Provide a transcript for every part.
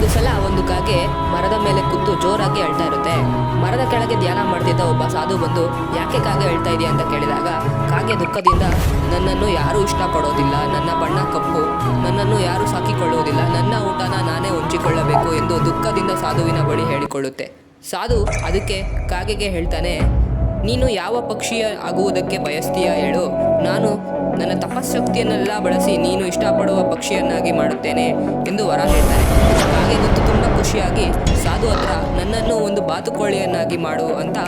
ಒಂದು ಸಲ ಒಂದು ಕಾಗೆ ಮರದ ಮೇಲೆ ಕೂತು ಜೋರಾಗಿ ಅಳ್ತಾ ಇರುತ್ತೆ. ಮರದ ಕೆಳಗೆ ಧ್ಯಾನ ಮಾಡ್ತಿದ್ದ ಒಬ್ಬ ಸಾಧು ಬಂದು, ಯಾಕೆ ಕಾಗೆ ಅಳ್ತಾ ಇದೆಯಾ? ಅಂತ ಕೇಳಿದಾಗ, ಕಾಗೆ ದುಃಖದಿಂದ ನನ್ನನ್ನು ಯಾರೂ ಇಷ್ಟಪಡೋದಿಲ್ಲ. ನನ್ನ ಬಣ್ಣ ಕಪ್ಪು. ನನ್ನನ್ನು ಯಾರೂ ಸಾಕಿಕೊಳ್ಳುವುದಿಲ್ಲ. ನನ್ನ ಊಟನ ನಾನೇ ಹಂಚಿಕೊಳ್ಳಬೇಕು ಎಂದು ದುಃಖದಿಂದ ಸಾಧುವಿನ ಬಳಿ ಹೇಳಿಕೊಳ್ಳುತ್ತೆ. ಸಾಧು ಅದಕ್ಕೆ ಕಾಗೆಗೆ ಹೇಳ್ತಾನೆ, ನೀನು ಯಾವ ಪಕ್ಷಿಯ ಆಗುವುದಕ್ಕೆ ಬಯಸ್ತೀಯ ಹೇಳು. ನಾನು ನನ್ನ ತಪಸ್ಶಕ್ತಿಯನ್ನೆಲ್ಲ ಬಳಸಿ ನೀನು ಇಷ್ಟಪಡುವ ಪಕ್ಷಿಯನ್ನಾಗಿ ಮಾಡುತ್ತೇನೆ ಎಂದು ವರ ಹೇಳ್ತಾನೆ ಹಾಗೆ ಗೊತ್ತು ತುಂಬ ಖುಷಿಯಾಗಿ ಸಾಧು ಹತ್ರ ನನ್ನನ್ನು ಒಂದು ಬಾತುಕೋಳಿಯನ್ನಾಗಿ ಮಾಡು ಅಂತ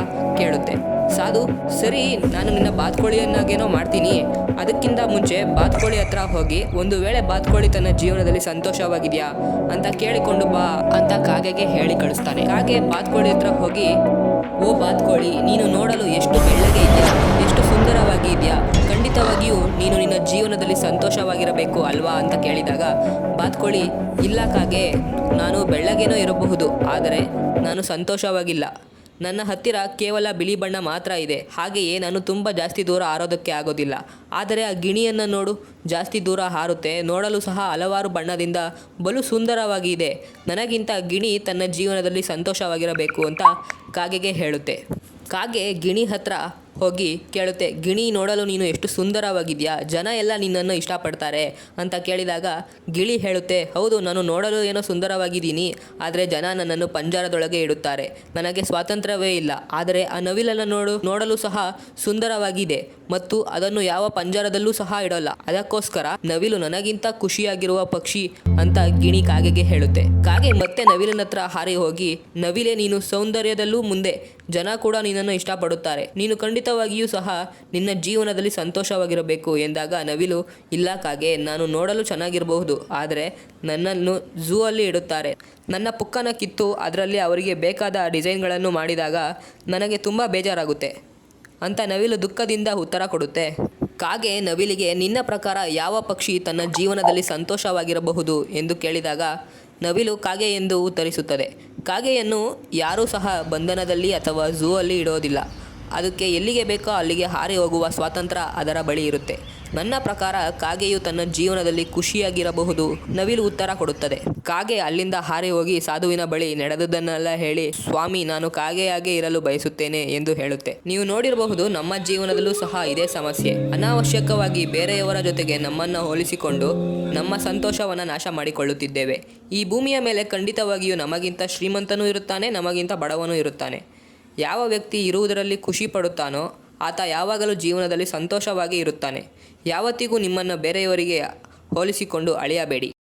ಕೇಳುತ್ತೆ. ಸಾಧು, ಸರಿ, ನಾನು ನಿನ್ನ ಬಾತುಕೋಳಿಯನ್ನಾಗೇನೋ ಮಾಡ್ತೀನಿ. ಅದಕ್ಕಿಂತ ಮುಂಚೆ ಬಾತುಕೋಳಿ ಹತ್ರ ಹೋಗಿ ಒಂದು ವೇಳೆ ಬಾತುಕೋಳಿ ತನ್ನ ಜೀವನದಲ್ಲಿ ಸಂತೋಷವಾಗಿದೆಯಾ ಅಂತ ಕೇಳಿಕೊಂಡು ಬಾ ಅಂತ ಕಾಗೆಗೆ ಹೇಳಿ ಕಳಿಸ್ತಾನೆ. ಕಾಗೆ ಬಾತುಕೋಳಿ ಹತ್ರ ಹೋಗಿ, ಓ ಬಾತುಕೋಳಿ, ನೀನು ನೋಡಲು ಎಷ್ಟು ಬೆಳ್ಳಗೆ ಇದೆಯಾ ಎಷ್ಟು ಸುಂದರವಾಗಿ ಇದೆಯಾ ಖಂಡಿತವಾಗಿಯೂ ನೀನು ನಿನ್ನ ಜೀವನದಲ್ಲಿ ಸಂತೋಷವಾಗಿರಬೇಕು ಅಲ್ವಾ ಅಂತ ಕೇಳಿದಾಗ ಬಾತ್ಕೋಳಿ ಇಲ್ಲ ಕಾಗೆ, ನಾನು ಬೆಳ್ಳಗೇನೋ ಇರಬಹುದು, ಆದರೆ ನಾನು ಸಂತೋಷವಾಗಿಲ್ಲ. ನನ್ನ ಹತ್ತಿರ ಕೇವಲ ಬಿಳಿ ಬಣ್ಣ ಮಾತ್ರ ಇದೆ. ಹಾಗೆಯೇ ನಾನು ತುಂಬ ಜಾಸ್ತಿ ದೂರ ಹಾರೋದಕ್ಕೆ ಆಗೋದಿಲ್ಲ. ಆದರೆ ಆ ಗಿಣಿಯನ್ನು ನೋಡು, ಜಾಸ್ತಿ ದೂರ ಹಾರುತ್ತೆ. ನೋಡಲು ಸಹ ಹಲವಾರು ಬಣ್ಣದಿಂದ ಬಲು ಸುಂದರವಾಗಿ ಇದೆ. ನನಗಿಂತ ಗಿಣಿ ತನ್ನ ಜೀವನದಲ್ಲಿ ಸಂತೋಷವಾಗಿರಬೇಕು, ಅಂತ ಕಾಗೆಗೆ ಹೇಳುತ್ತೆ. ಕಾಗೆ ಗಿಣಿ ಹತ್ರ ಹೋಗಿ ಕೇಳುತ್ತೆ, ಗಿಣಿ, ನೋಡಲು ನೀನು ಎಷ್ಟು ಸುಂದರವಾಗಿದೆಯಾ? ಜನ ಎಲ್ಲ ನಿನ್ನನ್ನು ಇಷ್ಟಪಡ್ತಾರೆ ಅಂತ ಕೇಳಿದಾಗ ಗಿಳಿ ಹೇಳುತ್ತೆ, ಹೌದು, ನಾನು ನೋಡಲು ಏನೋ ಸುಂದರವಾಗಿದ್ದೀನಿ, ಆದರೆ ಜನ ನನ್ನನ್ನು ಪಂಜಾರದೊಳಗೆ ಇಡುತ್ತಾರೆ. ನನಗೆ ಸ್ವಾತಂತ್ರ್ಯವೇ ಇಲ್ಲ, ಆದರೆ ಆ ನವಿಲನ್ನು ನೋಡು, ನೋಡಲು ಸಹ ಸುಂದರವಾಗಿದೆ. ಮತ್ತು ಅದನ್ನು ಯಾವ ಪಂಜರದಲ್ಲೂ ಸಹ ಇಡೋಲ್ಲ. ಅದಕ್ಕೋಸ್ಕರ ನವಿಲು ನನಗಿಂತ ಖುಷಿಯಾಗಿರುವ ಪಕ್ಷಿ ಅಂತ ಗಿಣಿ ಕಾಗೆಗೆ ಹೇಳುತ್ತೆ. ಕಾಗೆ ಮತ್ತೆ ನವಿಲಿನ ಹತ್ರ ಹಾರಿ ಹೋಗಿ, ನವಿಲೆ ನೀನು ಸೌಂದರ್ಯದಲ್ಲೂ ಮುಂದೆ. ಜನ ಕೂಡ ನಿನ್ನನ್ನು ಇಷ್ಟಪಡುತ್ತಾರೆ. ನೀನು ಖಂಡಿತವಾಗಿಯೂ ಸಹ ನಿನ್ನ ಜೀವನದಲ್ಲಿ ಸಂತೋಷವಾಗಿರಬೇಕು ಎಂದಾಗ ನವಿಲು, ಇಲ್ಲ ಕಾಗೆ, ನಾನು ನೋಡಲು ಚೆನ್ನಾಗಿರಬಹುದು. ಆದರೆ ನನ್ನನ್ನು ಝೂ ಅಲ್ಲಿ ಇಡುತ್ತಾರೆ. ನನ್ನ ಪುಕ್ಕನ ಕಿತ್ತು, ಅದರಲ್ಲಿ ಅವರಿಗೆ ಬೇಕಾದ ಡಿಸೈನ್ಗಳನ್ನು ಮಾಡಿದಾಗ ನನಗೆ ತುಂಬ ಬೇಜಾರಾಗುತ್ತೆ. ಅಂತ ನವಿಲು ದುಃಖದಿಂದ ಉತ್ತರ ಕೊಡುತ್ತೆ. ಕಾಗೆ ನವಿಲಿಗೆ, ನಿನ್ನ ಪ್ರಕಾರ ಯಾವ ಪಕ್ಷಿ ತನ್ನ ಜೀವನದಲ್ಲಿ ಸಂತೋಷವಾಗಿರಬಹುದು ಎಂದು ಕೇಳಿದಾಗ ನವಿಲು ಕಾಗೆ ಎಂದು ಉತ್ತರಿಸುತ್ತದೆ. ಕಾಗೆಯನ್ನು ಯಾರೂ ಸಹ ಬಂಧನದಲ್ಲಿ ಅಥವಾ ಝೂ ಅಲ್ಲಿ ಇಡೋದಿಲ್ಲ. ಅದಕ್ಕೆ ಎಲ್ಲಿಗೆ ಬೇಕೋ ಅಲ್ಲಿಗೆ ಹಾರಿ ಹೋಗುವ ಸ್ವಾತಂತ್ರ್ಯ ಅದರ ಬಳಿ ಇರುತ್ತೆ. ನನ್ನ ಪ್ರಕಾರ ಕಾಗೆಯು ತನ್ನ ಜೀವನದಲ್ಲಿ ಖುಷಿಯಾಗಿರಬಹುದು, ನವಿಲು ಉತ್ತರ ಕೊಡುತ್ತದೆ. ಕಾಗೆ ಅಲ್ಲಿಂದ ಹಾರಿ ಹೋಗಿ ಸಾಧುವಿನ ಬಳಿ ನಡೆದುದನ್ನೆಲ್ಲ ಹೇಳಿ, ಸ್ವಾಮಿ, ನಾನು ಕಾಗೆಯಾಗೆ ಇರಲು ಬಯಸುತ್ತೇನೆ ಎಂದು ಹೇಳುತ್ತೆ. ನೀವು ನೋಡಿರಬಹುದು, ನಮ್ಮ ಜೀವನದಲ್ಲೂ ಸಹ ಇದೇ ಸಮಸ್ಯೆ. ಅನಾವಶ್ಯಕವಾಗಿ ಬೇರೆಯವರ ಜೊತೆಗೆ ನಮ್ಮನ್ನು ಹೋಲಿಸಿಕೊಂಡು ನಮ್ಮ ಸಂತೋಷವನ್ನು ನಾಶ ಮಾಡಿಕೊಳ್ಳುತ್ತಿದ್ದೇವೆ. ಈ ಭೂಮಿಯ ಮೇಲೆ ಖಂಡಿತವಾಗಿಯೂ ನಮಗಿಂತ ಶ್ರೀಮಂತನೂ ಇರುತ್ತಾನೆ, ನಮಗಿಂತ ಬಡವನೂ ಇರುತ್ತಾನೆ. ಯಾವ ವ್ಯಕ್ತಿ ಇರುವುದರಲ್ಲಿ ಖುಷಿ ಪಡುತ್ತಾನೋ, ಆತ ಯಾವಾಗಲೂ ಜೀವನದಲ್ಲಿ ಸಂತೋಷವಾಗಿ ಇರುತ್ತಾನೆ. ಯಾವತ್ತಿಗೂ ನಿಮ್ಮನ್ನು ಬೇರೆಯವರಿಗೆ ಹೋಲಿಸಿಕೊಂಡು ಅಳೆಯಬೇಡಿ.